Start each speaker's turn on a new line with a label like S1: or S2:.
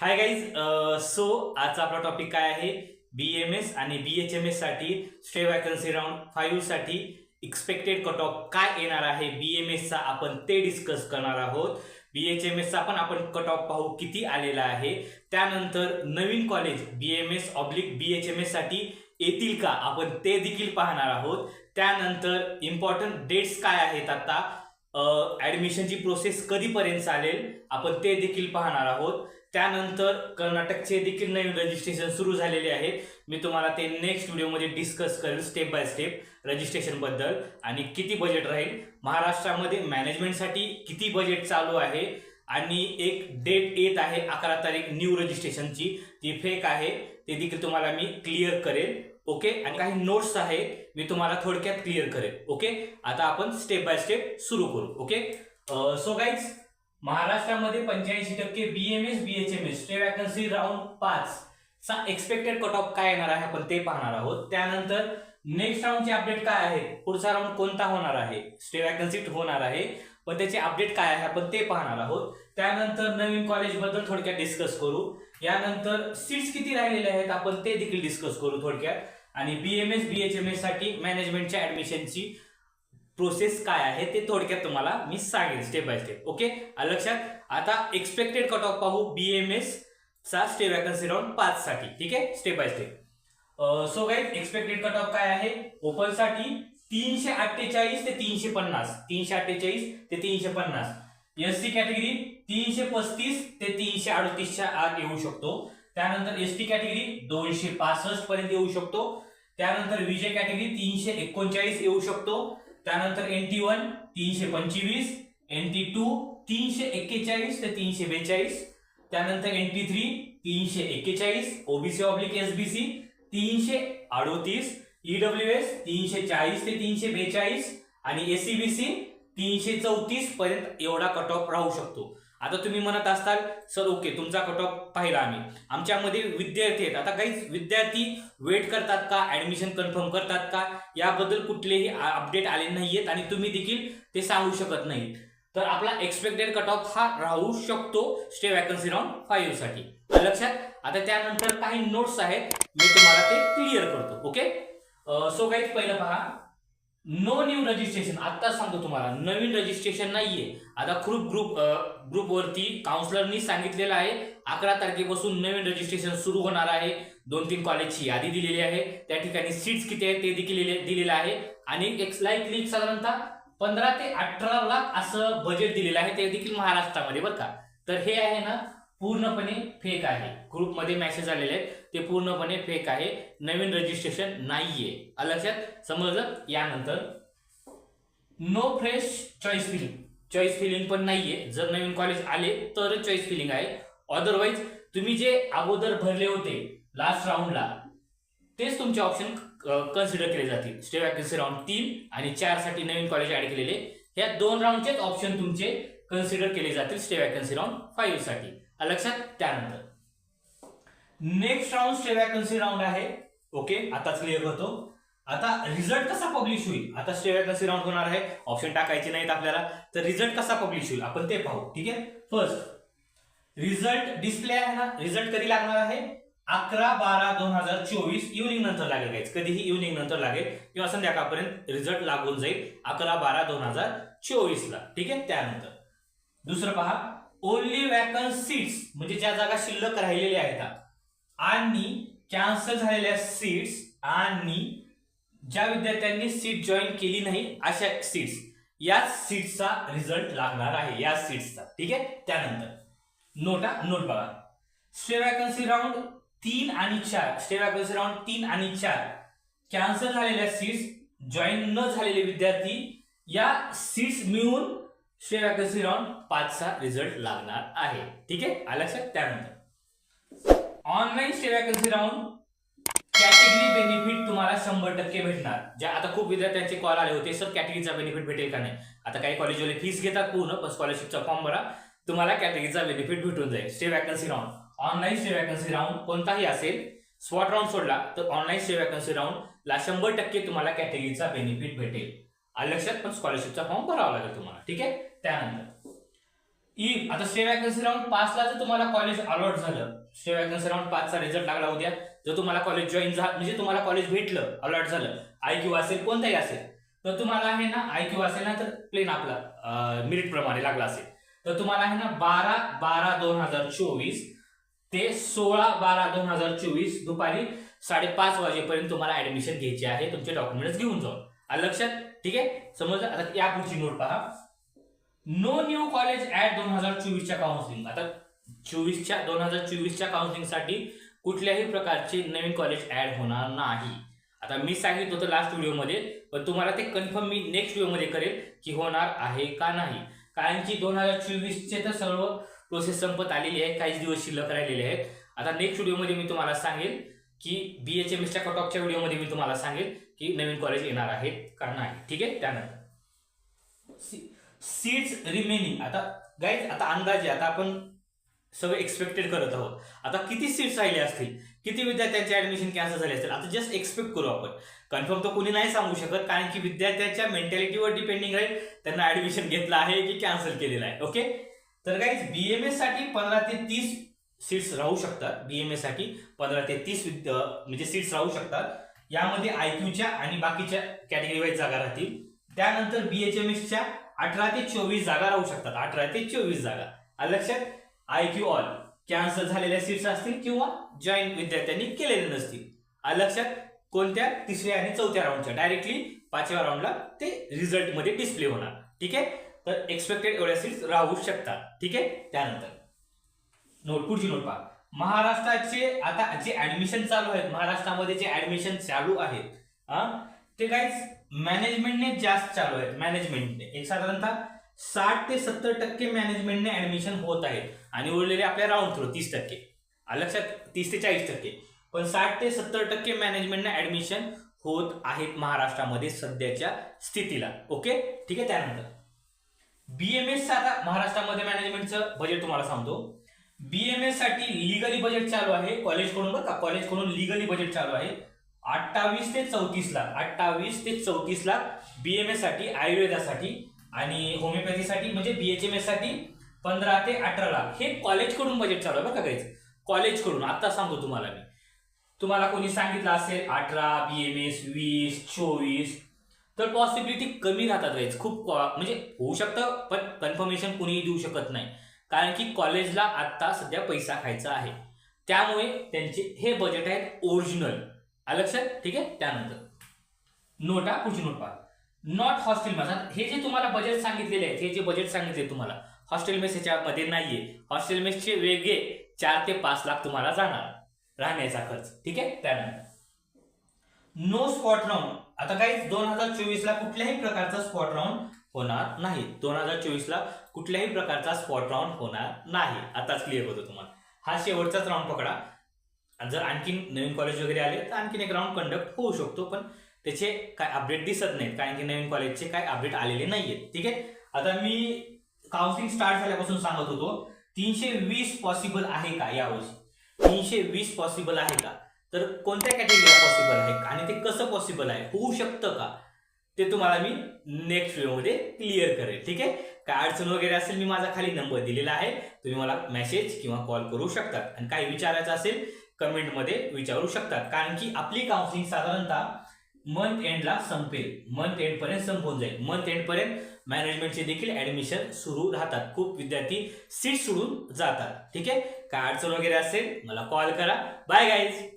S1: Hi guys so आजचा आपला topic काय आहे? बी एम एस आणि बी एच एम एससाठी स्टे वॅकन्सी राऊंड फाईव्हसाठी एक्सपेक्टेड कट ऑफ काय येणार आहे? बी एम एसचा आपण ते डिस्कस करणार आहोत. बी एच एम एसचा पण आपण कट ऑफ पाहू किती आलेला आहे. त्यानंतर नवीन college B M S oblique B H M एससाठी येतील का? आपण ते देखील पाहणार आहोत. त्यानंतर इम्पॉर्टंट डेट्स काय आहेत आता? ॲडमिशनची प्रोसेस कधीपर्यंत चालेल? आपण ते देखील पाहणार आहोत. त्यानंतर कर्नाटकचे देखील नवीन रजिस्ट्रेशन सुरू झालेले आहेत मी तुम्हाला ते नेक्स्ट व्हिडिओमध्ये डिस्कस करेल स्टेप बाय स्टेप रजिस्ट्रेशनबद्दल आणि किती बजेट राहील? महाराष्ट्रामध्ये मॅनेजमेंटसाठी किती बजेट चालू आहे? आणि एक डेट येत आहे अकरा तारीख न्यू रजिस्ट्रेशनची ती फेक आहे. ते देखील तुम्हाला मी क्लिअर करेल. ओके आणि काही नोट्स आहेत. मी तुम्हाला थोडक्यात क्लिअर करेल. ओके आता आपण स्टेप बाय स्टेप सुरू करू. ओके सो गाईज महाराष्ट्रामध्ये पंच्याऐंशी टक्के बीएमएस बीएचएमएस ते वॅकन्सी राऊंड पाच चा एक्सपेक्टेड कट ऑफ काय येणार आहे आपण ते पाहणार आहोत. त्यानंतर नेक्स्ट राऊंडचे अपडेट काय आहे? पुढचा राऊंड कोणता होणार आहे? स्टे वॅकन्सी होणार आहे. पण त्याचे अपडेट काय आहे आपण ते पाहणार आहोत. त्यानंतर नवीन कॉलेजबद्दल थोडक्यात डिस्कस करू. यानंतर सीट्स किती राहिलेले आहेत आपण ते देखील डिस्कस करू थोडक्यात. आणि बीएमएस बीएचएमएससाठी मॅनेजमेंटच्या ऍडमिशनची प्रोसेस काय आहे ते थोडक्यात तुम्हाला मी सांगेन स्टेप बाय स्टेप ओके लक्षात? आता एक्सपेक्टेड कट ऑफ पाहू बीएमएस चा स्टे वॅकन्सी राऊंड पाच साठी. ठीक आहे? Step by step so guys expected cut off काय आहे? ओपनसाठी तीनशे अठ्ठेचाळीस ते तीनशे पन्नास. तीनशे अठ्ठेचाळीस ते तीनशे पन्नास. एस सी कॅटेगरी तीनशे पस्तीस ते तीनशे अडतीसच्या आत येऊ शकतो. त्यानंतर एस टी कॅटेगरी दोनशे पासष्ट पर्यंत येऊ शकतो. त्यानंतर विजय कॅटेगरी तीनशे एकोणचाळीस येऊ शकतो. त्यानंतर एन टी वन तीनशे पंचवीस एन टी टू तीनशे एक्केचाळीस ते तीनशे बेचाळीस त्यानंतर एन टी थ्री तीनशे एक्केचाळीस ओबीसी ऑब्लिक एसबीसी तीनशे अडोतीस ईडब्ल्यू एस तीनशे चाळीस ते तीनशे बेचाळीस आणि एसीबीसी तीनशे चौतीस पर्यंत एवढा कट ऑफ राहू शकतो. आता तुम्ही म्हणत असताल सर ओके तुमचा कट ऑफ पाहिला आम्ही. आमच्यामध्ये विद्यार्थी आहेत. आता काही विद्यार्थी वेट करतात का? ऍडमिशन कन्फर्म करतात का? याबद्दल कुठलेही अपडेट आले नाहीयेत आणि तुम्ही देखील ते सांगू शकत नाहीत. तर आपला एक्सपेक्टेड कट ऑफ हा राहू शकतो स्टे वॅकन्सी राऊंड फाईव्हसाठी. लक्षात आता त्यानंतर काही नोट्स आहेत मी तुम्हाला ते क्लिअर करतो ओके सो काही पहिलं पहा. नो न्यू रजिस्ट्रेशन आता सांगतो तुम्हाला. नवीन रजिस्ट्रेशन नाहीये. आता ग्रुप ग्रुप ग्रुपवरती काउन्सिलरनी सांगितलेलं आहे अकरा तारखेपासून नवीन रजिस्ट्रेशन सुरू होणार आहे. दोन तीन कॉलेजची यादी दिलेली आहे. त्या ठिकाणी सीट्स किती आहेत ते देखील दिलेलं आहे. आणि एक लाईकली साधारणतः पंधरा ते अठरा लाख असं बजेट दिलेलं आहे ते देखील महाराष्ट्रामध्ये बरं का? तर हे आहे ना पूर्णपणे फेक आहे. ग्रुपमध्ये मेसेज आलेले आहेत. ते पूर्णपणे फेक आहे. नवीन रजिस्ट्रेशन नाहीये. लक्षात? समजलं? यानंतर no fresh choice filling choice filling पण नाहीये. जर नवीन कॉलेज आले तर चॉईस फिलिंग आहे. अदरवाईज तुम्ही जे अगोदर भरले होते लास्ट राऊंडला तेच तुमचे ऑप्शन कन्सिडर केले जातील. स्टे वॅकन्सी राऊंड तीन आणि चारसाठी नवीन कॉलेज ऍड केलेले या दोन राऊंडचेच ऑप्शन तुमचे कन्सिडर केले जातील स्टे वॅकन्सी राऊंड फाईव्हसाठी. लक्षात? त्यानंतर. Next round stay vacancy round आहे. ओके आताच क्लिअर करतो. आता रिझल्ट कसा पब्लिश होईल? आता स्टे वॅकन्सी राऊंड होणार आहे. ऑप्शन टाकायचे नाहीत आपल्याला. तर रिझल्ट कसा पब्लिश होईल? आपण ते पाहू. ठीक आहे? फर्स्ट रिझल्ट डिस्प्ले आहे ना? रिझल्ट कधी लागणार आहे? अकरा बारा दोन हजार चोवीस इव्हनिंग नंतर लागेल गाईज कधीही इव्हनिंग नंतर लागेल. किंवा संध्याकाळपर्यंत रिझल्ट लागून जाईल अकरा बारा दोन हजार चोवीस ला ठीक आहे? त्यानंतर. दुसरं पहा. ओनली वॅकन्स सीट्स म्हणजे ज्या जागा शिल्लक राहिलेल्या आहेत आणि कॅन्सल झालेल्या सीट्स आणि ज्या विद्यार्थ्यांनी सीट जॉईन केली नाही अशा सीट्स या सीट्सचा रिझल्ट लागणार आहे या सीट्सचा ठीक आहे? त्यानंतर. नोटा नोट बघा. स्टे वॅकन्सी राऊंड तीन आणि चार. स्टे वॅकन्सी राऊंड तीन आणि चार. कॅन्सल झालेल्या सीट्स जॉईन न झालेले विद्यार्थी या सीट्स मिळून स्टे वॅकन्सी राऊंड पाचचा रिझल्ट लागणार आहे. ठीक आहे? आलं त्यानंतर. ऑनलाईन स्टे वॅकन्सी राहून कॅटेगरी बेनिफिट तुम्हाला शंभर टक्के भेटणार. ज्या आता खूप विद्यार्थ्यांचे कॉल आले होते सर कॅटेगरीचा बेनिफिट भेटेल का नाही? आता काही कॉलेजवाले फीस घेतात पूर्ण पण स्कॉलरशिपचा फॉर्म भरा. तुम्हाला कॅटेगरीचा बेनिफिट भेटून जाईल. Stay vacancy round online stay vacancy round कोणताही असेल स्पॉट राऊंड सोडला तर ऑनलाईन स्टे वॅकन्सी राऊंड ला शंभर टक्के तुम्हाला कॅटेगरीचा बेनिफिट भेटेल. लक्षात? पण स्कॉलरशिपचा फॉर्म भरावा लागेल तुम्हाला. ठीक आहे? त्यानंतर. इफ आता स्टे वॅकन्सी राऊंड पाचला जर तुम्हाला कॉलेज अलॉट झालं स्टे वॅकन्सी राऊंड पाचचा रिझल्ट लागला उद्या जर तुम्हाला कॉलेज जॉईन झालं म्हणजे तुम्हाला कॉलेज भेटलं अलॉट झालं आय क्यू असेल कोणताही असेल तर तुम्हाला आहे ना आय क्यू असेल ना तर प्लेन आपला मिरिट प्रमाणे लागला असेल. तर तुम्हाला आहे ना बारा बारा दोन हजार चोवीस ते सोळा बारा दोन हजार चोवीस दुपारी साडेपाच वाजेपर्यंत तुम्हाला ऍडमिशन घ्यायची आहे तुमचे डॉक्युमेंट्स घेऊन जाऊन. लक्षात ठीक आहे? समजलं? आता या पुढची नोट पहा. नो न्यू कॉलेज ऍट दोन हजार चोवीसच्या काउन्सिलिंग आता चोवीसच्या दोन हजार चोवीसच्या काउन्सिलिंगसाठी कुठल्याही प्रकारचे नवीन कॉलेज ऍड होणार नाही. आता मी सांगितलं होतं लास्ट व्हिडिओमध्ये पण तुम्हाला ते कन्फर्म मी नेक्स्ट व्हिडिओमध्ये करेल की होणार आहे का नाही. कारण की दोन हजार चोवीसचे तर सर्व प्रोसेस संपत आलेली आहे काहीच दिवस शिल्लक राहिलेले आहेत. आता नेक्स्ट व्हिडिओमध्ये मी तुम्हाला सांगेल की बी एच एम एसच्या कट ऑफच्या व्हिडिओमध्ये मी तुम्हाला सांगेल की नवीन कॉलेज येणार आहेत का नाही. ठीक आहे? त्यानंतर. सीट्स रिमेनिंग आता गाईज आता अंदाजे आता आपण सगळं एक्सपेक्टेड करत आहोत. आता किती सीट्स राहिले असतील? किती विद्यार्थ्यांचे ऍडमिशन कॅन्सल झाले असतील? आता जस्ट एक्सपेक्ट करू आपण. कन्फर्म तर कोणी नाही सांगू शकत कारण की विद्यार्थ्यांच्या मेंटॅलिटीवर डिपेंडिंग राहील. त्यांना ऍडमिशन घेतलं आहे की कॅन्सल केलेलं आहे. ओके तर गाईज बीएमएससाठी पंधरा ते तीस सीट्स राहू शकतात. बीएमएससाठी पंधरा ते तीस म्हणजे सीट्स राहू शकतात. यामध्ये आयक्यूच्या आणि बाकीच्या कॅटेगरी वाईज जागा राहतील. त्यानंतर बीएचएमएसच्या अठरा ते चोवीस जागा राहू शकतात. अठरा ते चोवीस जागा. आलं लक्षात आय क्यू ऑल कॅन्सल झालेल्या सीट्स असतील किंवा जॉईन विद्यार्थ्यांनी केलेले नसतील. आलं लक्षात कोणत्या तिसऱ्या आणि चौथ्या राऊंडच्या डायरेक्टली पाचव्या राऊंडला ते रिझल्टमध्ये डिस्प्ले होणार. ठीक आहे? तर एक्सपेक्टेड एवढ्या सीट्स राहू शकतात. ठीक आहे? त्यानंतर. नोट पुढची नोट पहा. महाराष्ट्राचे आता जे ऍडमिशन चालू आहेत महाराष्ट्रामध्ये जे ऍडमिशन चालू आहेत हा, ते काय मॅनेजमेंटने जास्त चालू आहेत. मॅनेजमेंटने एक साधारणतः साठ ते सत्तर टक्के मॅनेजमेंटने ऍडमिशन होत आहे आणि उरलेले आपल्या राऊंड थ्रू तीस टक्के. लक्षात तीस ते चाळीस टक्के. पण साठ ते सत्तर टक्के मॅनेजमेंटने ऍडमिशन होत आहेत महाराष्ट्रामध्ये सध्याच्या स्थितीला. ओके ठीक आहे? त्यानंतर. बीएमएस आता महाराष्ट्रामध्ये मॅनेजमेंटचं बजेट तुम्हाला सांगतो. बीएमएससाठी लिगली बजेट चालू आहे. कॉलेजकडून बघा कॉलेजकडून लिगली बजेट चालू आहे. अठ्ठावीस ते चौतीस लाख अठ्ठावीस ते चौतीस लाख बीएमएससाठी आयुर्वेदासाठी आणि होमिओपॅथीसाठी म्हणजे बीएचएमएससाठी पंधरा ते अठरा लाख. हे कॉलेजकडून बजेट चालू आहे बघा काहीच कॉलेजकडून आता सांगतो तुम्हाला मी. तुम्हाला कोणी सांगितलं असेल अठरा बीएमएस वीस चोवीस. तर पॉसिबिलिटी कमी राहतात काहीच खूप म्हणजे होऊ शकतं पण कन्फर्मेशन कुणीही देऊ शकत नाही. कारण की कॉलेजला आत्ता सध्या पैसा खायचा आहे. त्यामुळे त्यांचे हे बजेट आहेत ओरिजिनल लक्षात? ठीक आहे? त्यानंतर. नोटा पुढची नोट पहा. नॉट हॉस्टेल माझा हे जे तुम्हाला बजेट सांगितलेले आहेत हे जे बजेट सांगितले तुम्हाला हॉस्टेल मेस ह्याच्यामध्ये नाहीये. हॉस्टेल मेसचे वेगळे चार ते पाच लाख तुम्हाला जाणार राहण्याचा खर्च. ठीक आहे? त्यानंतर. नो स्पॉट राऊंड आता काही दोन हजार चोवीस ला कुठल्याही प्रकारचा स्पॉट राऊंड होणार नाही. दोन हजार चोवीस ला कुठल्याही प्रकारचा स्पॉट राऊंड होणार नाही. आताच क्लिअर होतो तुम्हाला. हा शेवटचाच राऊंड पकडा. आणि जर आणखीन नवीन कॉलेज वगैरे आले तर आणखीन एक राऊंड कंडक्ट होऊ शकतो पण त्याचे काय अपडेट दिसत नाहीत. कारण की नवीन कॉलेजचे काय अपडेट आलेले नाहीयेत. ठीक आहे? आता मी काउन्सिलिंग स्टार्ट झाल्यापासून सांगत होतो तीनशे वीस पॉसिबल आहे का यावर्षी? तीनशे वीस पॉसिबल आहे का? तर कोणत्या कॅटेगरीला पॉसिबल आहे? आणि ते कसं पॉसिबल आहे? होऊ शकतं का? ते तुम्हाला मी नेक्स्ट व्हिडिओमध्ये क्लिअर करेल. ठीक आहे? काय अडचण वगैरे असेल मी माझा खाली नंबर दिलेला आहे. तुम्ही मला मेसेज किंवा कॉल करू शकतात. आणि काही विचारायचं असेल कमेंटमध्ये विचारू शकतात. कारण की आपली काउन्सिलिंग साधारणतः मंथ एंडला संपेल. मंथ एंड पर्यंत संपून जाईल. मंथ एंड पर्यंत मॅनेजमेंटचे देखील ऍडमिशन सुरू राहतात. खूप विद्यार्थी सीट सोडून जातात. ठीक आहे? काय अडचण वगैरे असेल मला कॉल करा. Bye guys